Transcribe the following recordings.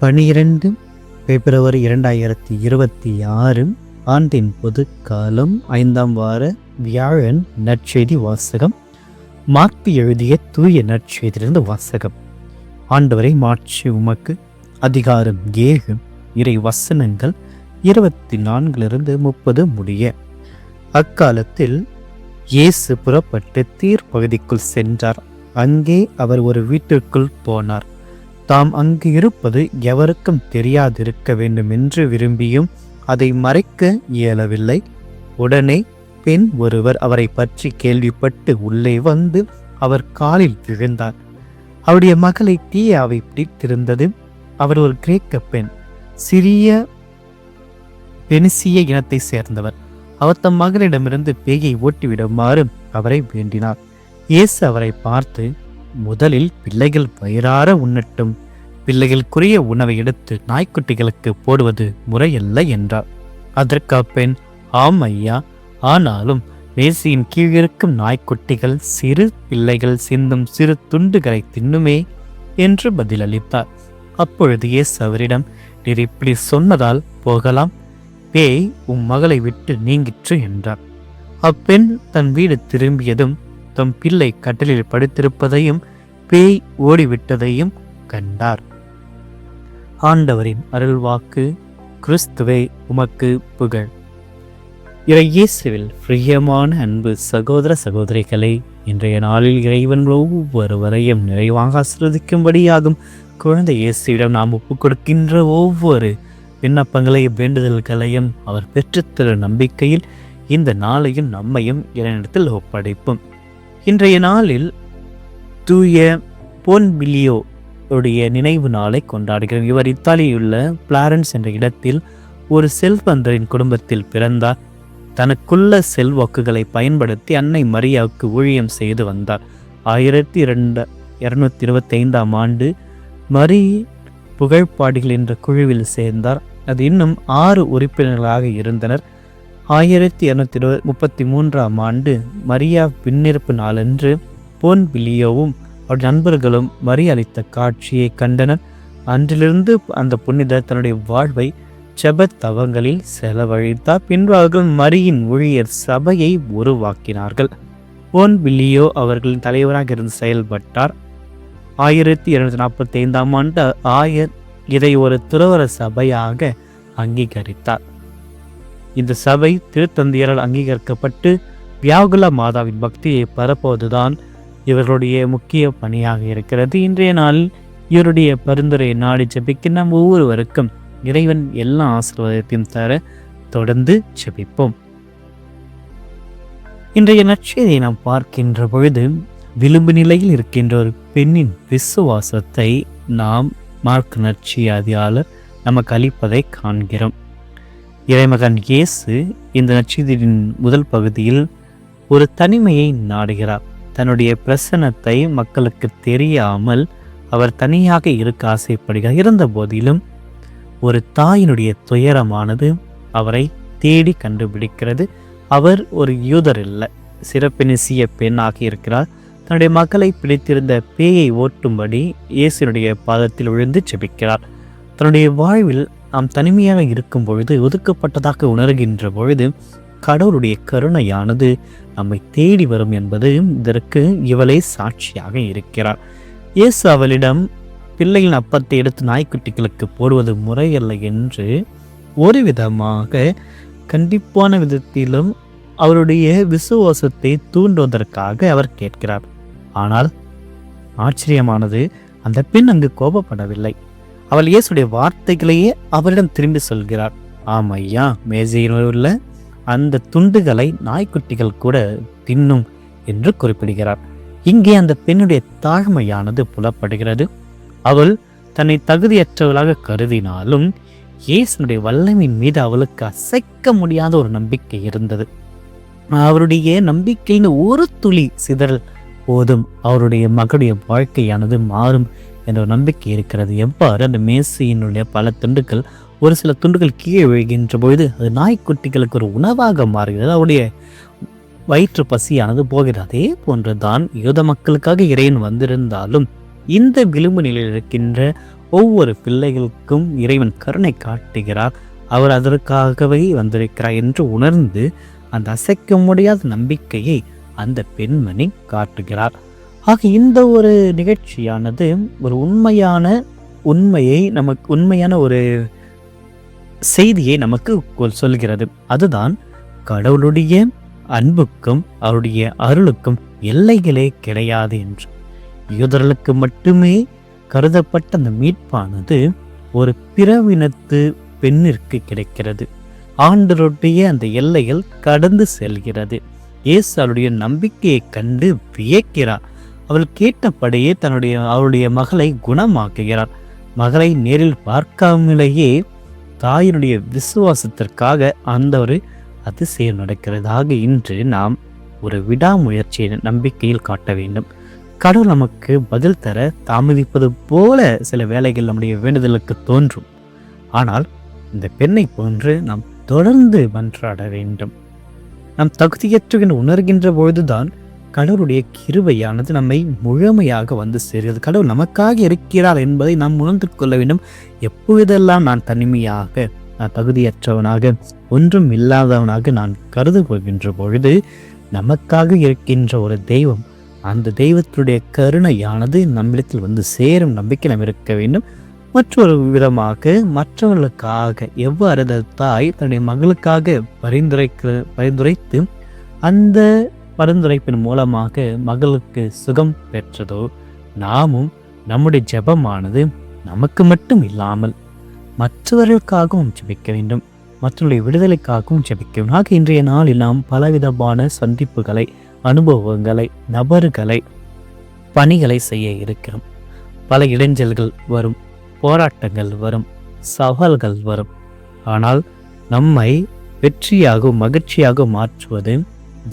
பனிரெண்டு பிப்ரவரி இரண்டாயிரத்தி இருபத்தி ஆறு ஆண்டின் பொதுக்காலம் ஐந்தாம் வார வியாழன் நற்செய்தி வாசகம். மார்க்கு எழுதிய தூய நற்செய்தியிலிருந்து வாசகம். ஆண்டவரை மாட்சி உமக்கு அதிகாரம் ஏழு இறை வசனங்கள் இருபத்தி நான்கிலிருந்து முப்பது முடிய. அக்காலத்தில் இயேசு புறப்பட்டு தீர்ப்பகுதிக்குள் சென்றார். அங்கே அவர் ஒரு வீட்டிற்குள் போனார். தாம் அங்கு இருப்பது எவருக்கும் தெரியாதிருக்க வேண்டும் என்று விரும்பியும் அதை மறைக்க இயலவில்லை. உடனே பெண் ஒருவர் அவரை பற்றி கேள்விப்பட்டு உள்ளே வந்து அவர் காலில் விழுந்தார். அவருடைய மகளை தீயாவை பிடித்திருந்தது. அவர் ஒரு கிரேக்க பெண் சிறிய பெனிசிய இனத்தை சேர்ந்தவர். அவர் தம் மகளிடமிருந்து பேயை ஓட்டிவிடுமாறு அவரை வேண்டினார். இயேசு அவரை பார்த்து முதலில் பிள்ளைகள் வயிறார உண்ணட்டும். பிள்ளைகளுக்குரிய உணவை எடுத்து நாய்க்குட்டிகளுக்கு போடுவது முறையல்ல என்றார். அதற்கு அப்பெண் ஆம் ஐயா ஆனாலும் வேசியின் கீழிருக்கும் நாய்க்குட்டிகள் சிறு பிள்ளைகள் சிந்தும் சிறு துண்டுகளை தின்னுமே என்று பதிலளித்தார். அப்பொழுது இயேசு அவரிடம் நீர் இப்படி சொன்னதால் போகலாம். பேய் உம் மகளை விட்டு நீங்கிற்று என்றார். அப்பெண் தன் வீடு திரும்பியதும் தம் பிள்ளை கட்டிலில் படுத்திருப்பதையும் பேய் ஓடிவிட்டதையும் கண்டார். ஆண்டவரின் அருள்வாக்கு கிறிஸ்துவே உமக்கு புகழ். இறையேசுவில் பிரியமான அன்பு சகோதர சகோதரிகளை இன்றைய நாளில் இறைவன் ஒவ்வொருவரையும் நிறைவாக ஆசிர்வதிக்கும்படியாகும் குழந்தை இயேசுவிடம் நாம் ஒப்புக் கொடுக்கின்ற ஒவ்வொரு விண்ணப்பங்களையும் வேண்டுதல்களையும் அவர் பெற்றுத்தரும் நம்பிக்கையில் இந்த நாளையும் நம்மையும் இறைநிலத்தில் ஒப்படைப்போம். இன்றைய நாளில் தூய போன்பிலியோ உடைய நினைவு நாளை கொண்டாடுகிறோம். இவர் இத்தாலியுள்ள பிளாரன்ஸ் என்ற இடத்தில் ஒரு செல்வந்தரின் குடும்பத்தில் பிறந்தார். தனக்குள்ள செல்வாக்குகளை பயன்படுத்தி அன்னை மரியாவுக்கு ஊழியம் செய்து வந்தார். ஆயிரத்தி இரண்டு இருநூத்தி இருபத்தி ஐந்தாம் ஆண்டு மரி புகழ்பாடுகள் என்ற குழுவில் சேர்ந்தார். அது இன்னும் ஆறு உறுப்பினர்களாக இருந்தனர். ஆயிரத்தி இரநூத்தி இருபது முப்பத்தி மூன்றாம் ஆண்டு மரியா பின்னிருப்பு நாளன்று போன் பிலியோவும் அவர் நண்பர்களும் மரியளித்த காட்சியை கண்டனர். அன்றிலிருந்து அந்த புனிதர் தன்னுடைய வாழ்வை செபத் தவங்களில் செலவழித்தார். பின்பு மரியின் ஊழியர் சபையை உருவாக்கினார்கள். போன் பில்லியோ அவர்களின் தலைவராக இருந்து செயல்பட்டார். ஆயிரத்தி இருநூத்தி நாற்பத்தி ஐந்தாம் ஆண்டு ஆயர் இதை ஒரு துறவர சபையாக அங்கீகரித்தார். இந்த சபை திருத்தந்தையரால் அங்கீகரிக்கப்பட்டு வியாகுல மாதாவின் பக்தியை பரப்புவதுதான் இவர்களுடைய முக்கிய பணியாக இருக்கிறது. இன்றைய நாளில் இவருடைய பரிந்துரை நாடி ஜெபிக்க நம் ஒவ்வொருவருக்கும் இறைவன் எல்லா ஆசீர்வாதத்தையும் தர தொடர்ந்து ஜெபிப்போம். இன்றைய நற்செய்தியை நாம் பார்க்கின்ற பொழுது விளிம்பு நிலையில் இருக்கின்ற ஒரு பெண்ணின் விசுவாசத்தை நாம் மார்க் நற்செய்தியாளர் நமக்கு அளிப்பதை காண்கிறோம். இறைமகன் இயேசு இந்த நற்செய்தியின் முதல் பகுதியில் ஒரு தனிமையை நாடுகிறார். தன்னுடைய பிரசனத்தை மக்களுக்கு தெரியாமல் அவர் தனியாக இருக்க ஆசைப்படுகிறார். இருந்த போதிலும் ஒரு தாயினுடைய துயரமானது அவரை தேடி கண்டுபிடிக்கிறது. அவர் ஒரு யூதர் இல்லை சிறப்பினிசிய பெண்ணாக இருக்கிறார். தன்னுடைய மக்களை பிடித்திருந்த பேயை ஓட்டும்படி இயேசுனுடைய பாதத்தில் விழுந்து செபிக்கிறார் தன்னுடைய வாழ்வில் நாம் தனிமையாக இருக்கும் பொழுது ஒதுக்கப்பட்டதாக உணர்கின்ற பொழுது கடவுளுடைய கருணையானது நம்மை தேடி வரும் என்பது இதற்கு இவளே சாட்சியாக இருக்கிறார். இயேசு அவளிடம் பிள்ளையின் அப்பத்தை எடுத்து நாய்க்குட்டிகளுக்கு போடுவது முறையல்ல என்று ஒரு விதமாக கண்டிப்பான விதத்திலும் அவருடைய விசுவாசத்தை தூண்டுவதற்காக அவர் கேட்கிறார். ஆனால் ஆச்சரியமானது அந்த பெண் அங்கு கோபப்படவில்லை. அவள் இயேசுடைய வார்த்தைகளையே அவரிடம் திரும்பி சொல்கிறார் ஆம் ஐயா மேஜையில் உள்ள அந்த துண்டுகளை நாய்க்குட்டிகள் கூட தின்னும் என்று குறிப்பிடுகிறார். இங்கே அந்த பெண்ணுடைய தாழ்மையானது புலப்படுகிறது. அவள் தன்னை தகுதியற்றவளாக கருதினாலும் இயேசுனுடைய வல்லமையின் மீது அவளுக்கு அசைக்க முடியாத ஒரு நம்பிக்கை இருந்தது. அவருடைய நம்பிக்கையின் ஒரு துளி சிதறல் போதும் அவருடைய மகளுடைய வாழ்க்கையானது மாறும் என்ற ஒரு நம்பிக்கை இருக்கிறது. எவ்வாறு அந்த மேசையினுடைய பல துண்டுகள் ஒரு சில துண்டுகள் கீழே விழுகின்ற பொழுது அது நாய்க்குட்டிகளுக்கு ஒரு உணவாக மாறுகிறது. அவருடைய வயிற்று பசியானது போகிறது. அதே போன்று தான் யூத மக்களுக்காக இறைவன் வந்திருந்தாலும் இந்த விளிம்பு நிலையில் இருக்கின்ற ஒவ்வொரு பிள்ளைகளுக்கும் இறைவன் கருணை காட்டுகிறார். அவர் அதற்காகவே வந்திருக்கிறார் என்று உணர்ந்து அந்த அசைக்க முடியாத நம்பிக்கையை அந்த பெண்மணி காட்டுகிறார். ஆக இந்த ஒரு நிகழ்ச்சியானது ஒரு உண்மையான உண்மையை நமக்கு உண்மையான ஒரு செய்தியை நமக்கு சொல்கிறது. அதுதான் கடவுளுடைய அன்புக்கும் அவருடைய அருளுக்கும் எல்லைகளே கிடையாது என்று. யூதர்களுக்கு மட்டுமே கருதப்பட்ட அந்த மீட்பானது ஒரு பிறவினத்து பெண்ணிற்கு கிடைக்கிறது. ஆண்டருடைய அந்த எல்லைகள் கடந்து செல்கிறது. இயேசு அவருடைய நம்பிக்கையை கண்டு வியக்கிறார். அவள் கேட்டபடியே தன்னுடைய அவளுடைய மகளை குணமாக்குகிறார் மகளை நேரில் பார்க்காமலேயே தாயினுடைய விசுவாசத்திற்காக அந்த ஒரு அதிசயம் நடக்கிறதாக இன்று நாம் ஒரு விடாமுயற்சியை நம்பிக்கையில் காட்ட வேண்டும். கடவுள் நமக்கு பதில் தர தாமதிப்பது போல சில வேலைகள் நம்முடைய வேண்டுதலுக்கு தோன்றும். ஆனால் இந்த பெண்ணை போன்று நாம் தொடர்ந்து மன்றாட வேண்டும். நாம் தகுதியற்று உணர்கின்ற பொழுதுதான் கடவுளுடைய கிருபையானது நம்மை முழுமையாக வந்து சேர்கிறது. கடவுள் நமக்காக இருக்கிறார் என்பதை நாம் உணர்ந்து கொள்ள வேண்டும். எப்பொழுதெல்லாம் நான் தனிமையாக நான் தகுதியற்றவனாக ஒன்றும் இல்லாதவனாக நான் கருது கொள்கின்ற பொழுது நமக்காக இருக்கின்ற ஒரு தெய்வம் அந்த தெய்வத்தினுடைய கருணையானது நம்மிடத்தில் வந்து சேரும் நம்பிக்கை நாம் இருக்க வேண்டும். மற்றொரு விதமாக மற்றவர்களுக்காக எவ்வாறு அந்த தாய் தன்னுடைய மகளுக்காக பரிந்துரைக்க பரிந்துரைத்து அந்த பரிந்துரைப்பின் மூலமாக மகளுக்கு சுகம் பெற்றதோ நாமும் நம்முடைய ஜெபமானது நமக்கு மட்டும் இல்லாமல் மற்றவர்களுக்காகவும் ஜெபிக்க வேண்டும். மற்றவருடைய விடுதலைக்காகவும் ஜெபிக்க வேண்டும். ஆக இன்றைய நாளில் நாம் பலவிதமான சந்திப்புகளை அனுபவங்களை நபர்களை பணிகளை செய்ய இருக்கிறோம். பல இடைஞ்சல்கள் வரும் போராட்டங்கள் வரும் சவால்கள் வரும். ஆனால் நம்மை வெற்றியாகவும் மகிழ்ச்சியாக மாற்றுவது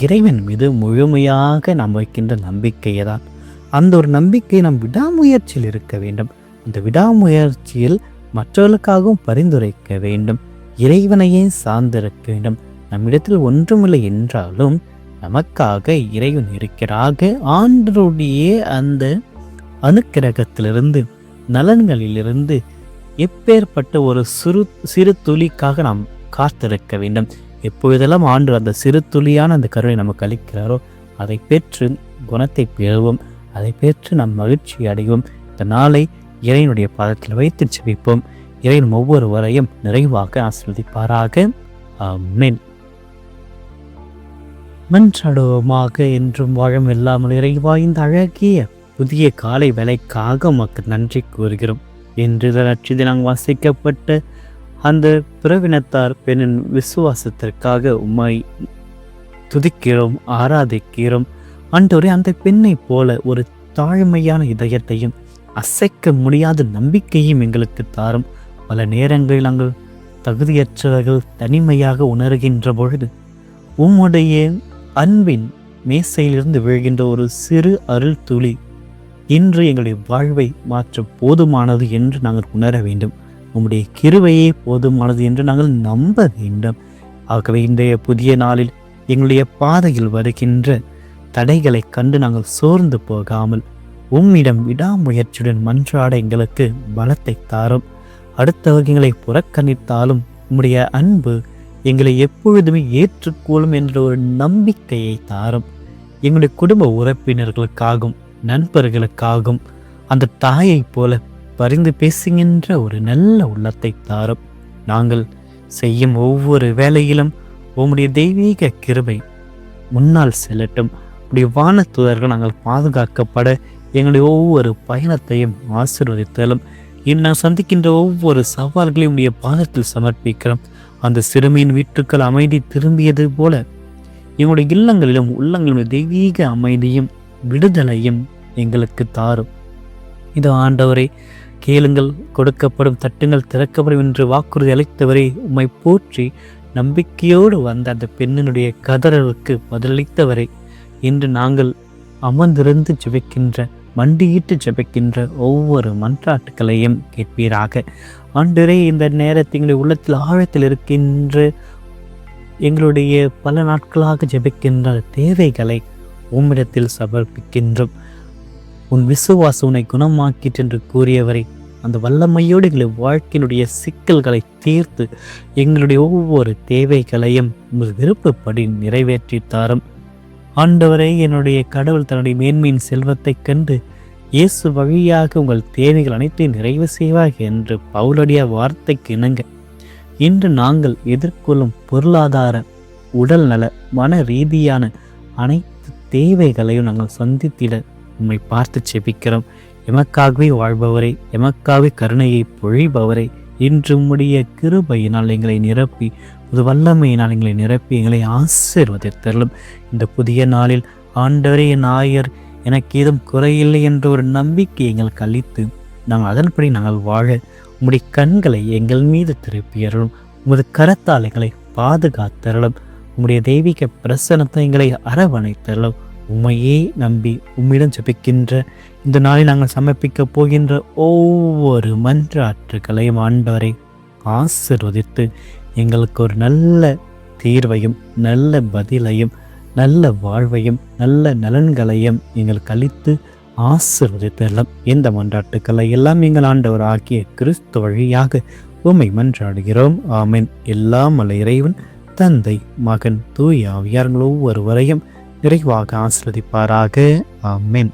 இறைவன் மீது முழுமையாக நாம் வைக்கின்ற நம்பிக்கையை தான் அந்த ஒரு நம்பிக்கை நம் விடாமுயற்சியில் இருக்க வேண்டும். அந்த விடாமுயற்சியில் மற்றவர்களுக்காகவும் பரிந்துரைக்க வேண்டும். இறைவனையே சார்ந்திருக்க வேண்டும். நம்மிடத்தில் ஒன்றுமில்லை என்றாலும் நமக்காக இறைவன் இருக்கிறாக. ஆண்டருடைய அந்த அணுக்கிரகத்திலிருந்து நலன்களிலிருந்து எப்பேற்பட்ட ஒரு சிறு சிறு துளிக்காக நாம் காத்திருக்க வேண்டும். எப்பொழுதெல்லாம் ஆண்டு அந்த சிறு துளியான அந்த கருவை நமக்கு அளிக்கிறாரோ அதை பெற்று குணத்தை பெறுவோம். அதை பெற்று நாம் மகிழ்ச்சி அடைவோம். இந்த நாளை இறைவனுடைய பாதத்தில் வைத்து செபிப்போம் இறைவன் ஒவ்வொருவரையும் நிறைவாக ஆசிர்வதிப்பாராக. ஆமென். மன்றாடுவோமாக என்றும் வாழும் இல்லாமல் இறைவா இந்த அழகிய புதிய காலை வேலைக்காக உமக்கு நன்றி கூறுகிறோம். என்று நட்சதி நாங்கள் வாசிக்கப்பட்ட அந்த பிறவினத்தார் பெண்ணின் விசுவாசத்திற்காக உம்மை துதிக்கிறோம் ஆராதிக்கிறோம். ஆண்டவரே அந்த பெண்ணைப் போல ஒரு தாழ்மையான இதயத்தையும் அசைக்க முடியாத நம்பிக்கையும் எங்களுக்கு தாரும். பல நேரங்களில் நாங்கள் தகுதியற்றவர்கள் தனிமையாக உணர்கின்ற பொழுது உம்முடைய அன்பின் மேசையிலிருந்து விழுகின்ற ஒரு சிறு அருள் துளி இன்று எங்களுடைய வாழ்வை மாற்ற போதுமானது என்று நாங்கள் உணர வேண்டும். உம்முடைய கிருவையே போதுமானது என்று நாங்கள் நம்ப வேண்டும். ஆகவே இன்றைய புதிய நாளில் எங்களுடைய பாதையில் வருகின்ற தடைகளை கண்டு நாங்கள் சோர்ந்து போகாமல் உம்மிடம் விடாமுயற்சியுடன் மன்றாட எங்களுக்கு பலத்தை தாரும். அடுத்த எங்களை புறக்கணித்தாலும் உம்முடைய அன்பு எங்களை எப்பொழுதுமே ஏற்றுக்கொள்ளும் என்ற ஒரு நம்பிக்கையை தாரும். எங்களுடைய குடும்ப உறுப்பினர்களுக்காகவும் நண்பர்களுக்காகவும் அந்த தாயைப் போல பரிந்து பேசுகின்ற ஒரு நல்ல உள்ளத்தை தாரும். நாங்கள் செய்யும் ஒவ்வொரு வேலையிலும் உம்முடைய தெய்வீக கிருபை முன்னால் செல்லட்டும். உடைய வானத்துதர்கள் நாங்கள் பாதுகாக்கப்பட எங்களுடைய ஒவ்வொரு பயணத்தையும் ஆசீர்வதித்தாலும். இன்று நான் சந்திக்கின்ற ஒவ்வொரு சவால்களையும் உடைய பாதத்தில் சமர்ப்பிக்கிறோம். அந்த சிறுமியின் வீட்டுக்கள் அமைதி திரும்பியது போல எங்களுடைய இல்லங்களிலும் உள்ளங்களிலும் தெய்வீக அமைதியும் விடுதலையும் எங்களுக்கு தாரும். இதோ ஆண்டவரை கேளுங்கள் கொடுக்கப்படும் தட்டுங்கள் திறக்கப்படும் என்று வாக்குறுதி அளித்தவரே உம்மை போற்றி நம்பிக்கையோடு வந்த அந்த பெண்ணினுடைய கதறலுக்கு பதிலளித்தவரை இன்று நாங்கள் அமர்ந்திருந்து ஜெபிக்கின்ற மண்டியிட்டு ஜெபிக்கின்ற ஒவ்வொரு மன்றாட்டுகளையும் கேட்பீராக. ஆண்டரே இந்த நேரத்தில் எங்களுடைய உள்ளத்தில் ஆழத்தில் இருக்கின்ற எங்களுடைய பல நாட்களாக ஜெபிக்கின்ற தேவைகளை உம்மிடத்தில் சமர்ப்பிக்கின்றோம். உன் விசுவாசம் உன்னை குணமாக்கிட்டு என்று கூறியவரை அந்த வல்லமையோடு எங்களை வாழ்க்கையினுடைய சிக்கல்களை தீர்த்து எங்களுடைய ஒவ்வொரு தேவைகளையும் உங்கள் விருப்பப்படி நிறைவேற்றி தாரும். ஆண்டவரே என்னுடைய கடவுள் தன்னுடைய மேன்மையின் செல்வத்தைக் கண்டு இயேசு வழியாக உங்கள் தேவைகள் அனைத்தையும் நிறைவு செய்வாக என்று பவுலடிய வார்த்தைக்கு இணங்க. இன்று நாங்கள் எதிர்கொள்ளும் பொருளாதார உடல் நல மன ரீதியான அனைத்து தேவைகளையும் நாங்கள் சந்தித்திட உம்மை பார்த்து செபிக்கிறோம். எமக்காகவே வாழ்பவரே எமக்காகவே கருணையை பொழிபவரே இன்று உம்முடைய கிருபையினால் எங்களை நிரப்பி புது வல்லமையினால் எங்களை நிரப்பி எங்களை ஆசீர்வதித்தருளும் இந்த புதிய நாளில் ஆண்டவரே நாயர் எனக்கு ஏதும் குறையில்லை என்ற ஒரு நம்பிக்கை எங்களுக்கு அளித்து நாங்கள் அதன்படி நாங்கள் வாழ உம்முடைய கண்களை எங்கள் மீது திருப்பியறலும் உமது கரத்தால் எங்களை பாதுகாத்தரலும் உம்முடைய தெய்வீக பிரசனத்தை எங்களை அரவணைத்தரலும் உம்மையே நம்பி உம்மிடம் ஜெபிக்கின்ற இந்த நாளில் நாங்கள் சமர்ப்பிக்க போகின்ற ஒவ்வொரு மன்றாற்றுகளையும் ஆண்டவரை ஆசிர்வதித்து எங்களுக்கு ஒரு நல்ல தீர்வையும் நல்ல பதிலையும் நல்ல வாழ்வையும் நல்ல நலன்களையும் எங்களுக்கு அளித்து ஆசிர்வதித்தெல்லாம் இந்த மன்றாட்டுக்களை எல்லாம் எங்கள் ஆண்டவர் ஆக்கிய கிறிஸ்து வழியாக உம்மை மன்றாடுகிறோம். ஆமென். எல்லாம் மலை இறைவன் தந்தை மகன் தூய் ஆவியார்கள் ஒவ்வொருவரையும் நிறைவாக ஆசிரதிப்பாராக ஆமென்.